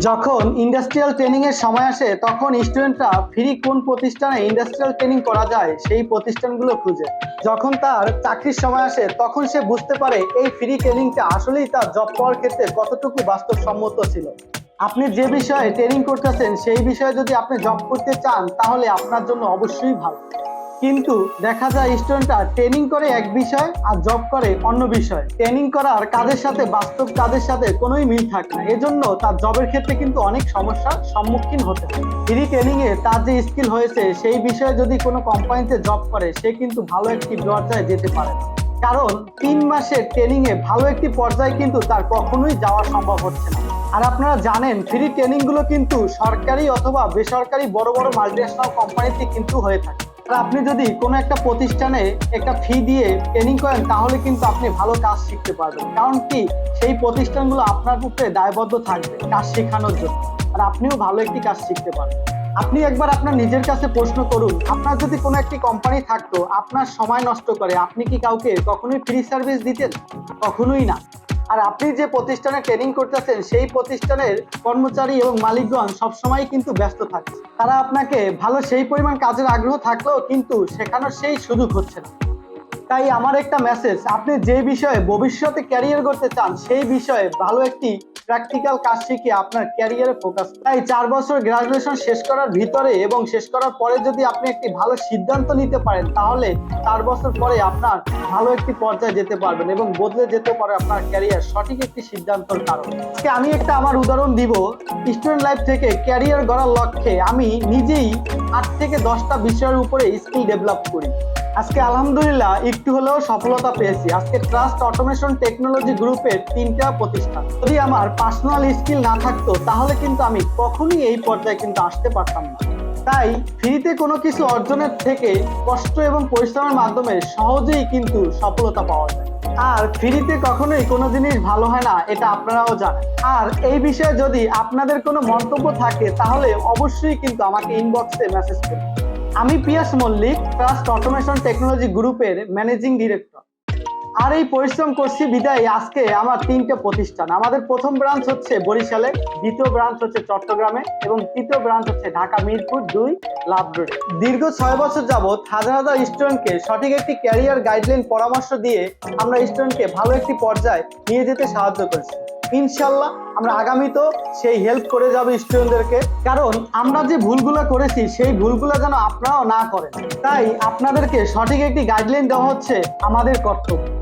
যখন industrial training এর সময় আসে, তখন স্টুডেন্টরা ফ্রি কোন প্রতিষ্ঠানে ইন্ডাস্ট্রিয়াল ট্রেনিং করা যায়, সেই প্রতিষ্ঠানগুলো খুঁজে। যখন তার চাকরির সময় আসে, তখন সে বুঝতে পারে এই ফ্রি ট্রেনিংটা আসলেই তার জব পাওয়ার ক্ষেত্রে কতটুকু বাস্তবসম্মত ছিল। আপনি যে বিষয়ে ট্রেনিং করতেছেন, সেই বিষয়ে যদি আপনি জব করতে চান, তাহলে আপনার জন্য অবশ্যই ভালো। কিন্তু দেখা যায় স্টুডেন্টরা ট্রেনিং করে এক বিষয় আর জব করে অন্য বিষয়। ট্রেনিং করার কাজের সাথে বাস্তব কাজের সাথে কোনোই মিল থাকে না। এজন্য তার জবের ক্ষেত্রে কিন্তু অনেক সমস্যার সম্মুখীন হতে হয়। ফ্রি ট্রেনিং এ তার যে স্কিল হয়েছে, সেই বিষয়ে যদি কোনো কোম্পানিতে জব করে, সে কিন্তু ভালো একটি পর্যায়ে যেতে পারে কারণ তিন মাসের ট্রেনিং এ ভালো একটি পর্যায়ে কিন্তু তার কখনোই যাওয়া সম্ভব হচ্ছে না। আর আপনারা জানেন ফ্রি ট্রেনিংগুলো কিন্তু সরকারি অথবা বেসরকারি বড় বড় মাল্টিন্যাশনাল কোম্পানিতে কিন্তু হয়ে থাকে। আপনি যদি কোনো একটা প্রতিষ্ঠানে একটা ফি দিয়ে ট্রেনিং করেন, তাহলে কিন্তু আপনি ভালো কাজ শিখতে পারবেন। কারণ কি? সেই প্রতিষ্ঠানগুলো আপনার উপরে দায়বদ্ধ থাকবে কাজ শেখানোর জন্য। আর আপনিও ভালো একটি কাজ শিখতে পারবেন। আপনি একবার আপনার নিজের কাছে প্রশ্ন করুন, আপনার যদি কোনো একটি কোম্পানি থাকতো, আপনার সময় নষ্ট করে, আপনি কি কাউকে কখনোই ফ্রি সার্ভিস দিতেন? কখনোই না। আর আপনি যে প্রতিষ্ঠানে ট্রেনিং করতেছেন, সেই প্রতিষ্ঠানের কর্মচারী এবং মালিকগণ সবসময় কিন্তু ব্যস্ত থাকে। তারা আপনাকে ভালো সেই পরিমাণ কাজের আগ্রহ থাকলেও কিন্তু শেখানোর সেই সুযোগ হচ্ছে না। তাই আমার একটা মেসেজ আপনি যে বিষয়ে ভবিষ্যতে ক্যারিয়ার করতে চান, সেই বিষয়ে ভালো একটি প্র্যাকটিক্যাল কাজ শিখে আপনার ক্যারিয়ারে ফোকাস তাই চার বছর গ্রাজুয়েশন শেষ করার ভিতরে এবং শেষ করার পরে যদি আপনি একটি ভালো সিদ্ধান্ত নিতে পারেন, তাহলে চার বছর পরে আপনার ভালো একটি পর্যায়ে যেতে পারবেন এবং বদলে যেতে পারে আপনার ক্যারিয়ার সঠিক একটি সিদ্ধান্তর কারণে। আজকে আমি একটা আমার উদাহরণ দিব স্টুডেন্ট লাইফ থেকে ক্যারিয়ার গড়ার লক্ষ্যে। আমি নিজেই আট থেকে দশটা বিষয়ের উপরে স্কিল ডেভেলপ করি। আজকে আলহামদুলিল্লাহ একটু হলেও সফলতা পেয়েছি। আজকে ট্রাস্ট অটোমেশন টেকনোলজি গ্রুপের তিনটা প্রতিষ্ঠান। যদি আমার পার্সোনাল স্কিল না থাকতো, তাহলে কিন্তু আমি কখনোই এই পর্যায়ে কিন্তু আসতে পারতাম না। তাই ফ্রিতে কোনো কিছু অর্জনের থেকে কষ্ট এবং পরিশ্রমের মাধ্যমে সহজেই কিন্তু সফলতা পাওয়া যায়। আর ফ্রিতে কখনোই কোনো জিনিস ভালো হয় না, এটা আপনারাও জানেন। আর এই বিষয়ে যদি আপনাদের কোনো মন্তব্য থাকে, তাহলে অবশ্যই কিন্তু আমাকে ইনবক্সে মেসেজ করুন। আমি Piyas Mallick trust automation technology গ্রুপের ম্যানেজিং ডিরেক্টর আর এই পরিশ্রম করছি বিদায় আজকে আমার তিনটে প্রতিষ্ঠান। আমাদের প্রথম ব্রাঞ্চ হচ্ছে বরিশালে, দ্বিতীয় ব্রাঞ্চ হচ্ছে চট্টগ্রামে, এবং তৃতীয় ব্রাঞ্চ হচ্ছে ঢাকা, মিরপুর দুই লাভ রোডে দীর্ঘ ছয় বছর যাবৎ হাজার হাজার স্টুডেন্টকে সঠিক একটি ক্যারিয়ার গাইডলাইন পরামর্শ দিয়ে আমরা স্টুডেন্টকে ভালো একটি পর্যায়ে নিয়ে যেতে সাহায্য করেছি। ইনশাল্লাহ আমরা আগামীতেও সেই হেল্প করে যাব স্টুডেন্টদেরকে কারণ আমরা যে ভুলগুলো করেছি, সেই ভুলগুলো যেন আপনারাও না করেন। তাই আপনাদেরকে সঠিক একটি গাইডলাইন দেওয়া হচ্ছে আমাদের কর্তব্য।